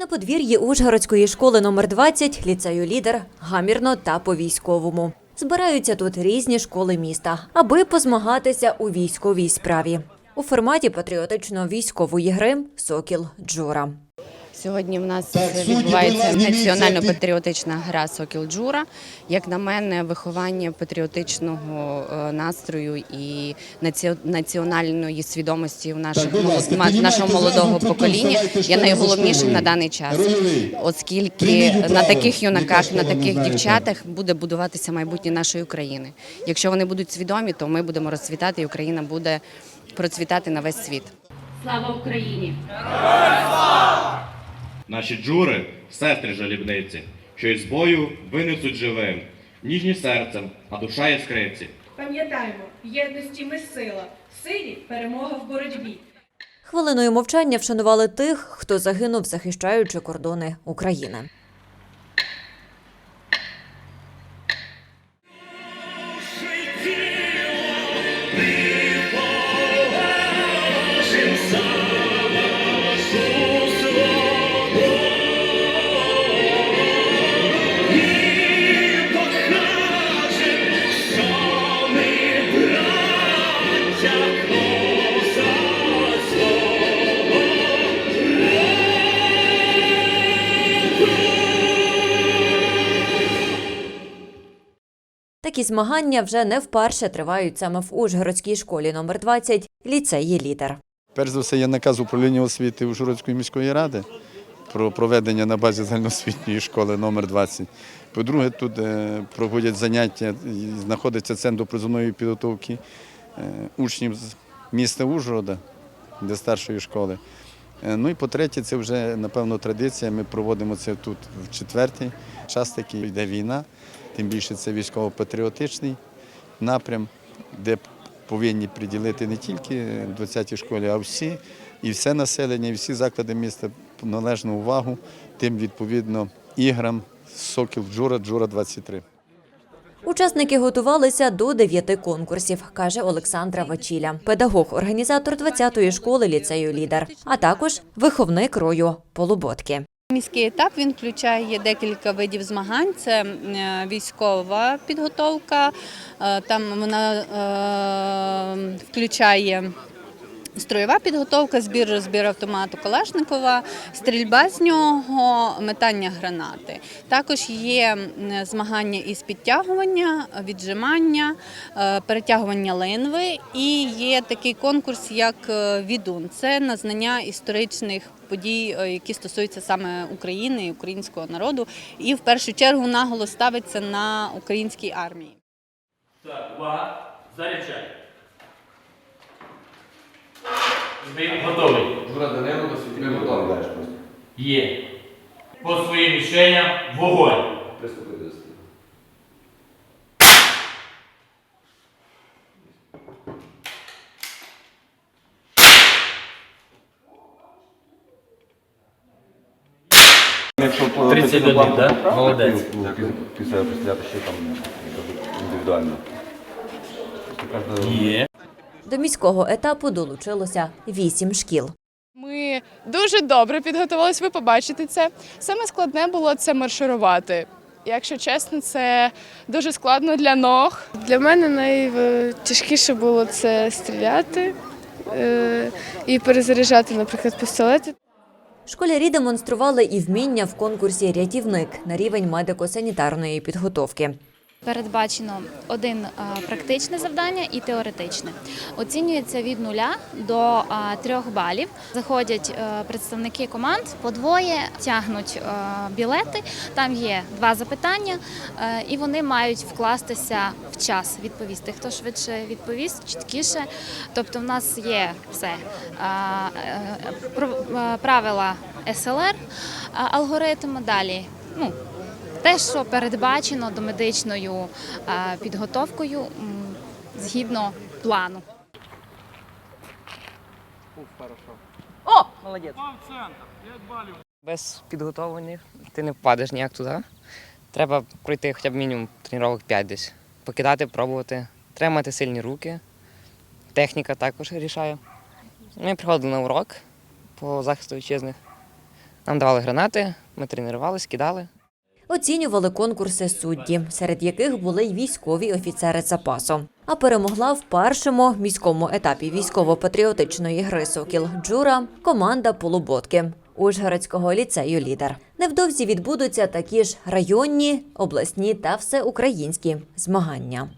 На подвір'ї Ужгородської школи номер 20 ліцею лідер гамірно та по військовому. Збираються тут різні школи міста, аби позмагатися у військовій справі. У форматі патріотично-військової гри Сокіл Джура. Сьогодні в нас відбувається національно-патріотична гра Сокіл Джура. Як на мене, виховання патріотичного е, настрою і національної свідомості в піднімайте нашого молодого покоління є найголовнішим на даний час, оскільки на таких юнаках, на таких дівчатах буде будуватися майбутнє нашої України. Якщо вони будуть свідомі, то ми будемо розцвітати, і Україна буде процвітати на весь світ. Слава Україні! Наші джури сестри жалібниці, що із бою винесуть живим, ніжні серцем, а душа є Пам'ятаймо, в єдності ми сила, в силі перемога в боротьбі. Хвилиною мовчання вшанували тих, хто загинув, захищаючи кордони України. Такі змагання вже не вперше тривають саме в Ужгородській школі номер 20 ліцеї лідер. Перш за все, є наказ управління освіти Ужгородської міської ради про проведення на базі загальноосвітньої школи номер 20. По-друге, тут е, проводять заняття, знаходиться центр призовної підготовки е, учнів з міста Ужгорода, де старшої школи. Е, Ну і по-третє, це вже, напевно, традиція. Ми проводимо це тут в четвертий час такий йде війна, тим більше це військово-патріотичний напрям, де повинні приділити не тільки 20-й школі, а всі, і все населення, і всі заклади міста належну увагу тим відповідно іграм Сокіл Джура, Джура 23. Учасники готувалися до дев'яти конкурсів, каже Олександра Вачіля, педагог, організатор 20-ї школи ліцею лідер, а також виховник рою Полуботки. Міський етап він включає декілька видів змагань. Це е, військова підготовка, е, там вона е, включає строєва підготовка, збір розбір автомату Калашникова, стрільба з нього, метання гранати. Також є змагання із підтягування, віджимання, е, перетягування линви і є такий конкурс, як е, відун. Це на знання історичних подій, е, які стосуються саме України і українського народу. І в першу чергу наголос ставиться на українській армії. Так, увага, заряджай. Ви готовий? Ми готові. Є. По своїм мішеням вогонь. Приступити до слів. Якщо 31, да? Молодець. Після присідати ще там індивідуально. Є. До міського етапу долучилося вісім шкіл. Ми дуже добре підготувалися, ви побачите це. Саме складне було це марширувати. Якщо чесно, це дуже складно для ног. Для мене найтяжкіше було це стріляти е, і перезаряджати, наприклад, пістолети. Школярі демонстрували і вміння в конкурсі рятівник на рівень медико-санітарної підготовки. Передбачено один практичне завдання і теоретичне. Оцінюється від нуля до трьох балів. Заходять е, представники команд по двоє, тягнуть е, білети. Там є два запитання, е, і вони мають вкластися в час відповісти. Хто швидше відповість, чіткіше. Тобто, в нас є все е, е, правила СЛР, алгоритм далі. Ну, те, що передбачено домедичною підготовкою згідно плану. Без підготовлених ти не впадеш ніяк туди. Треба пройти хоча б мінімум тренувань 5 десь. Покидати, пробувати. Треба мати сильні руки. Техніка також рішає. Ми приходили на урок по захисту вітчизни. Нам давали гранати, ми тренувалися, кидали. Оцінювали конкурси судді, серед яких були й військові офіцери запасу. А перемогла в першому міському етапі військово-патріотичної гри Сокіл Джура команда Полуботки Ужгородського ліцею Лідер. Невдовзі відбудуться такі ж районні, обласні та всеукраїнські змагання.